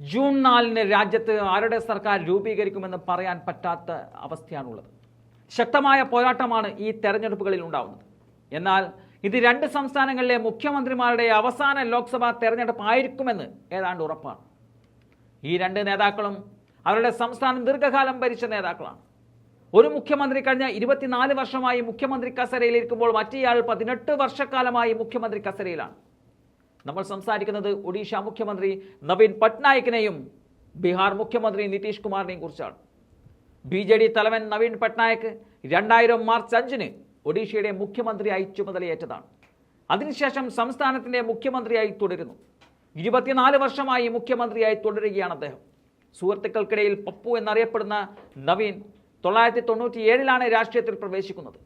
June നാലിന് രാജ്യത്ത് ആരുടെ സർക്കാർ രൂപീകരിക്കുമെന്ന് പറയാൻ പറ്റാത്ത അവസ്ഥയാണുള്ളത്. ശക്തമായ പോരാട്ടമാണ് ഈ തെരഞ്ഞെടുപ്പുകളിൽ ഉണ്ടാവുന്നത്. എന്നാൽ ഇത് രണ്ട് സംസ്ഥാനങ്ങളിലെ മുഖ്യമന്ത്രിമാരുടെ അവസാന ലോക്സഭാ തെരഞ്ഞെടുപ്പ് ആയിരിക്കുമെന്ന് ഏതാണ്ട് ഉറപ്പാണ്. ഈ രണ്ട് നേതാക്കളും അവരുടെ സംസ്ഥാനം ദീർഘകാലം ഭരിച്ച നേതാക്കളാണ്. ഒരു മുഖ്യമന്ത്രി കഴിഞ്ഞ ഇരുപത്തിനാല് വർഷമായി മുഖ്യമന്ത്രി കസരയിലിരിക്കുമ്പോൾ മറ്റേയാൾ പതിനെട്ട് വർഷക്കാലമായി മുഖ്യമന്ത്രി കസരയിലാണ്. നമ്മൾ സംസാരിക്കുന്നത് ഒഡീഷ മുഖ്യമന്ത്രി നവീൻ പട്നായിക്കിനെയും ബീഹാർ മുഖ്യമന്ത്രി നിതീഷ് കുമാറിനെയും കുറിച്ചാണ്. ബി ജെ ഡി തലവൻ നവീൻ പട്നായക് രണ്ടായിരം മാർച്ച് അഞ്ചിന് ഒഡീഷയുടെ മുഖ്യമന്ത്രിയായി ചുമതലയേറ്റതാണ്. അതിനുശേഷം സംസ്ഥാനത്തിന്റെ മുഖ്യമന്ത്രിയായി തുടരുന്നു. ഇരുപത്തിനാല് വർഷമായി മുഖ്യമന്ത്രിയായി തുടരുകയാണ് അദ്ദേഹം. സുഹൃത്തുക്കൾക്കിടയിൽ പപ്പു എന്നറിയപ്പെടുന്ന നവീൻ തൊള്ളായിരത്തി തൊണ്ണൂറ്റി ഏഴിലാണ് രാഷ്ട്രീയത്തിൽ പ്രവേശിക്കുന്നത്.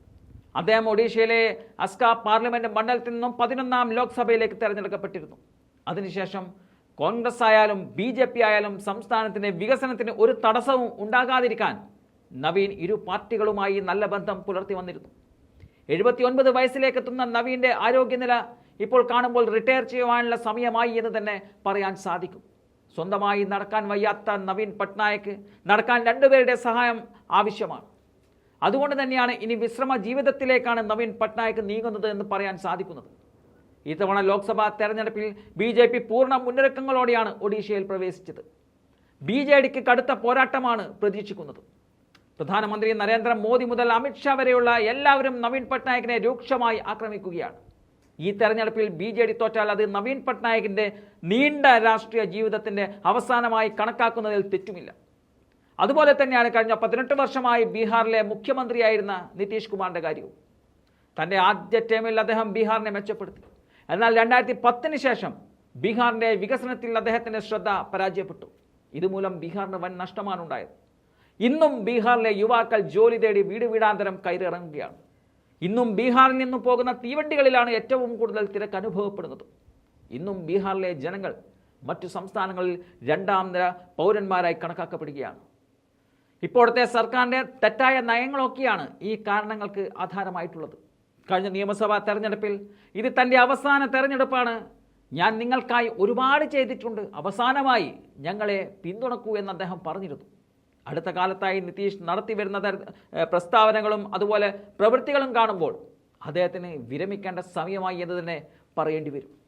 അദ്ദേഹം ഒഡീഷയിലെ അസ്ക പാർലമെന്റ് മണ്ഡലത്തിൽ നിന്നും പതിനൊന്നാം ലോക്സഭയിലേക്ക് തിരഞ്ഞെടുക്കപ്പെട്ടിരുന്നു. അതിനുശേഷം കോൺഗ്രസ് ആയാലും ബി ജെ പി ആയാലും സംസ്ഥാനത്തിന്റെ വികസനത്തിന് ഒരു തടസ്സവും ഉണ്ടാകാതിരിക്കാൻ നവീൻ ഇരു പാർട്ടികളുമായി നല്ല ബന്ധം പുലർത്തി വന്നിരുന്നു. എഴുപത്തിയൊൻപത് വയസ്സിലേക്ക് എത്തുന്ന നവീന്റെ ആരോഗ്യനില ഇപ്പോൾ കാണുമ്പോൾ റിട്ടയർ ചെയ്യുവാനുള്ള സമയമായി എന്ന് തന്നെ പറയാൻ സാധിക്കും. സ്വന്തമായി നടക്കാൻ വയ്യാത്ത നവീൻ പട്നായക്ക് നടക്കാൻ രണ്ടുപേരുടെ സഹായം ആവശ്യമാണ്. അതുകൊണ്ട് തന്നെയാണ് ഇനി വിശ്രമ ജീവിതത്തിലേക്കാണ് നവീൻ പട്നായക് നീങ്ങുന്നത് എന്ന് പറയാൻ സാധിക്കുന്നത്. ഇത്തവണ ലോക്സഭാ തെരഞ്ഞെടുപ്പിൽ ബി ജെ പി പൂർണ മുന്നൊരുക്കങ്ങളോടെയാണ് ഒഡീഷയിൽ പ്രവേശിച്ചത്. ബി ജെ ഡിക്ക് കടുത്ത പോരാട്ടമാണ് പ്രതീക്ഷിക്കുന്നത്. പ്രധാനമന്ത്രി നരേന്ദ്രമോദി മുതൽ അമിത്ഷാ വരെയുള്ള എല്ലാവരും നവീൻ പട്നായകിനെ രൂക്ഷമായി ആക്രമിക്കുകയാണ്. ഈ തെരഞ്ഞെടുപ്പിൽ ബി ജെ ഡി തോറ്റാൽ അത് നവീൻ പട്നായകിന്റെ നീണ്ട രാഷ്ട്രീയ ജീവിതത്തിന്റെ അവസാനമായി കണക്കാക്കുന്നതിൽ തെറ്റുമില്ല. അതുപോലെ തന്നെയാണ് കഴിഞ്ഞ പതിനെട്ട് വർഷമായി ബീഹാറിലെ മുഖ്യമന്ത്രിയായിരുന്ന നിതീഷ് കുമാറിന്റെ കാര്യവും. തന്റെ ആദ്യ ടേമിൽ അദ്ദേഹം ബീഹാറിനെ മെച്ചപ്പെടുത്തി. എന്നാൽ രണ്ടായിരത്തി പത്തിന് ശേഷം ബീഹാറിന്റെ വികസനത്തിൽ അദ്ദേഹത്തിന്റെ ശ്രദ്ധ പരാജയപ്പെട്ടു. ഇതുമൂലം ബീഹാറിന് വൻ നഷ്ടമാണ് ഉണ്ടായത്. ഇന്നും ബീഹാറിലെ യുവാക്കൾ ജോലി തേടി വീട് വീടാന്തരം കയറിയിറങ്ങുകയാണ്. ഇന്നും ബീഹാറിൽ നിന്ന് പോകുന്ന തീവണ്ടികളിലാണ് ഏറ്റവും കൂടുതൽ തിരക്ക് അനുഭവപ്പെടുന്നത്. ഇന്നും ബീഹാറിലെ ജനങ്ങൾ മറ്റു സംസ്ഥാനങ്ങളിൽ രണ്ടാം നിര പൗരന്മാരായി കണക്കാക്കപ്പെടുകയാണ്. ഇപ്പോഴത്തെ സർക്കാരിന്റെ തെറ്റായ നയങ്ങളൊക്കെയാണ് ഈ കാരണങ്ങൾക്ക് ആധാരമായിട്ടുള്ളത്. കഴിഞ്ഞ നിയമസഭാ തെരഞ്ഞെടുപ്പിൽ ഇത് തന്റെ അവസാന തെരഞ്ഞെടുപ്പാണ്. ഞാൻ നിങ്ങൾക്കായി ഒരുപാട് ചെയ്തിട്ടുണ്ട്. അവസാനമായി ഞങ്ങളെ പിന്തുണക്കൂ എന്ന് അദ്ദേഹം പറഞ്ഞിരുന്നു. അടുത്ത കാലത്തായി നിതീഷ് നടത്തി വരുന്ന പ്രസ്താവനകളും അതുപോലെ പ്രവൃത്തികളും കാണുമ്പോൾ അദ്ദേഹത്തിന് വിരമിക്കേണ്ട സമയമായി എന്ന് തന്നെ പറയേണ്ടി വരും.